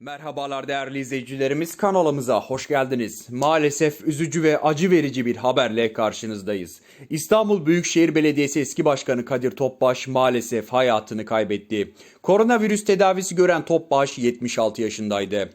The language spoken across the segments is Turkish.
Merhabalar değerli izleyicilerimiz kanalımıza hoş geldiniz. Maalesef üzücü ve acı verici bir haberle karşınızdayız. İstanbul Büyükşehir Belediyesi eski başkanı Kadir Topbaş maalesef hayatını kaybetti. Koronavirüs tedavisi gören Topbaş 76 yaşındaydı.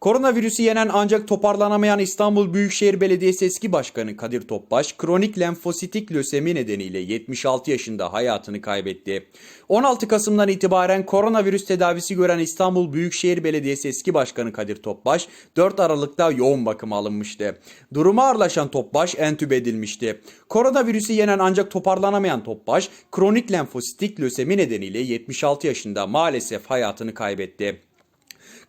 Koronavirüsü yenen ancak toparlanamayan İstanbul Büyükşehir Belediyesi eski başkanı Kadir Topbaş, kronik lenfositik lösemi nedeniyle 76 yaşında hayatını kaybetti. 16 Kasım'dan itibaren koronavirüs tedavisi gören İstanbul Büyükşehir Belediyesi eski başkanı Kadir Topbaş, 4 Aralık'ta yoğun bakıma alınmıştı. Durumu ağırlaşan Topbaş entübe edilmişti. Koronavirüsü yenen ancak toparlanamayan Topbaş, kronik lenfositik lösemi nedeniyle 76 yaşında maalesef hayatını kaybetti.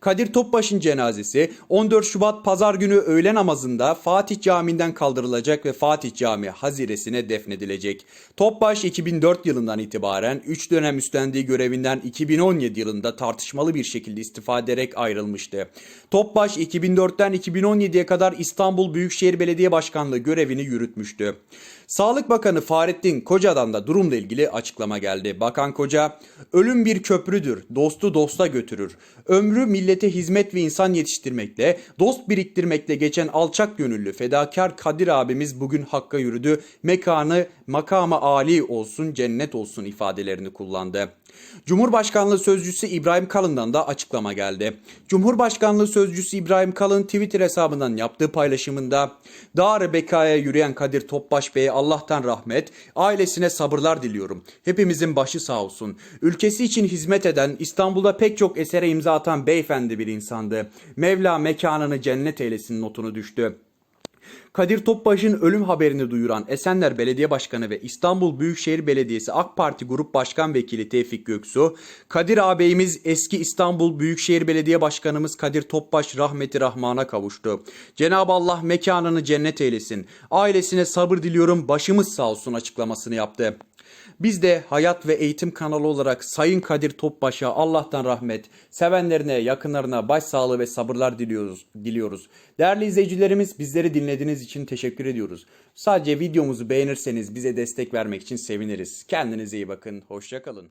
Kadir Topbaş'ın cenazesi 14 Şubat Pazar günü öğle namazında Fatih Camii'nden kaldırılacak ve Fatih Camii haziresine defnedilecek. Topbaş 2004 yılından itibaren 3 dönem üstlendiği görevinden 2017 yılında tartışmalı bir şekilde istifa ederek ayrılmıştı. Topbaş 2004'ten 2017'ye kadar İstanbul Büyükşehir Belediye Başkanlığı görevini yürütmüştü. Sağlık Bakanı Fahrettin Koca'dan da durumla ilgili açıklama geldi. Bakan Koca, ölüm bir köprüdür, dostu dosta götürür. Ömrü millete hizmet ve insan yetiştirmekle, dost biriktirmekle geçen alçak gönüllü fedakar Kadir abimiz bugün hakka yürüdü. Mekanı makama âli olsun, cennet olsun ifadelerini kullandı. Cumhurbaşkanlığı Sözcüsü İbrahim Kalın'dan da açıklama geldi. Cumhurbaşkanlığı Sözcüsü İbrahim Kalın Twitter hesabından yaptığı paylaşımında Dar bekaya yürüyen Kadir Topbaş Bey'e Allah'tan rahmet, ailesine sabırlar diliyorum. Hepimizin başı sağ olsun. Ülkesi için hizmet eden, İstanbul'da pek çok esere imza atan beyefendi bir insandı. Mevla mekanını cennet eylesin notunu düştü. Kadir Topbaş'ın ölüm haberini duyuran Esenler Belediye Başkanı ve İstanbul Büyükşehir Belediyesi AK Parti Grup Başkan Vekili Tevfik Göksu, Kadir ağabeyimiz eski İstanbul Büyükşehir Belediye Başkanımız Kadir Topbaş rahmeti rahmana kavuştu. Cenab-ı Allah mekanını cennet eylesin. Ailesine sabır diliyorum başımız sağ olsun açıklamasını yaptı. Biz de Hayat ve Eğitim kanalı olarak Sayın Kadir Topbaş'a Allah'tan rahmet, sevenlerine, yakınlarına başsağlığı ve sabırlar diliyoruz. diliyoruz. Değerli izleyicilerimiz bizleri dinlediğiniz için teşekkür ediyoruz. Sadece videomuzu beğenirseniz bize destek vermek için seviniriz. Kendinize iyi bakın, hoşçakalın.